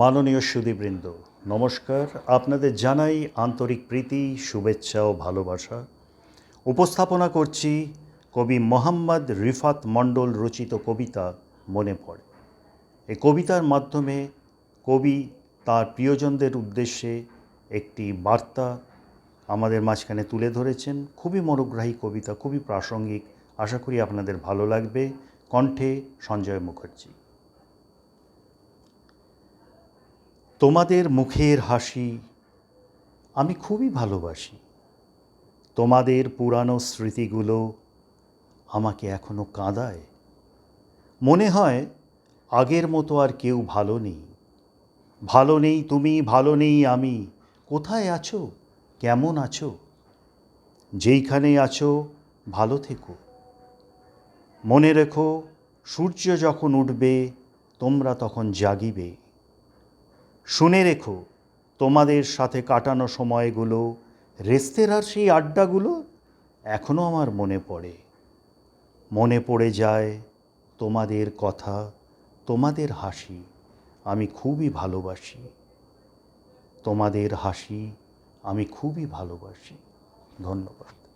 মাননীয় সুদীবৃন্দ নমস্কার। আপনাদের জানাই আন্তরিক প্রীতি, শুভেচ্ছা ও ভালোবাসা। উপস্থাপনা করছি কবি মোহাম্মদ রিফাত মণ্ডল রচিত কবিতা মনে পড়ে। এই কবিতার মাধ্যমে কবি তার প্রিয়জনদের উদ্দেশ্যে একটি বার্তা আমাদের মাঝখানে তুলে ধরেছেন। খুবই মনোগ্রাহী কবিতা, খুবই প্রাসঙ্গিক। আশা করি আপনাদের ভালো লাগবে। কণ্ঠে সঞ্জয় মুখার্জি। তোমাদের মুখের হাসি আমি খুবই ভালোবাসি। তোমাদের পুরানো স্মৃতিগুলো আমাকে এখনও কাঁদায়। মনে হয় আগের মতো আর কেউ ভালো নেই। ভালো নেই তুমি, ভালো নেই আমি। কোথায় আছো? কেমন আছো? যেইখানে আছো, ভালো থেকো। মনে রেখো, সূর্য যখন উঠবে, তোমরা তখন জাগিবে। শুনে রেখো, তোমাদের সাথে কাটানো সময়গুলো রেস্তেরার সেই আড্ডাগুলো এখনও আমার মনে পড়ে। মনে পড়ে যায় তোমাদের কথা, তোমাদের হাসি আমি খুবই ভালোবাসি। তোমাদের হাসি আমি খুবই ভালোবাসি। ধন্যবাদ।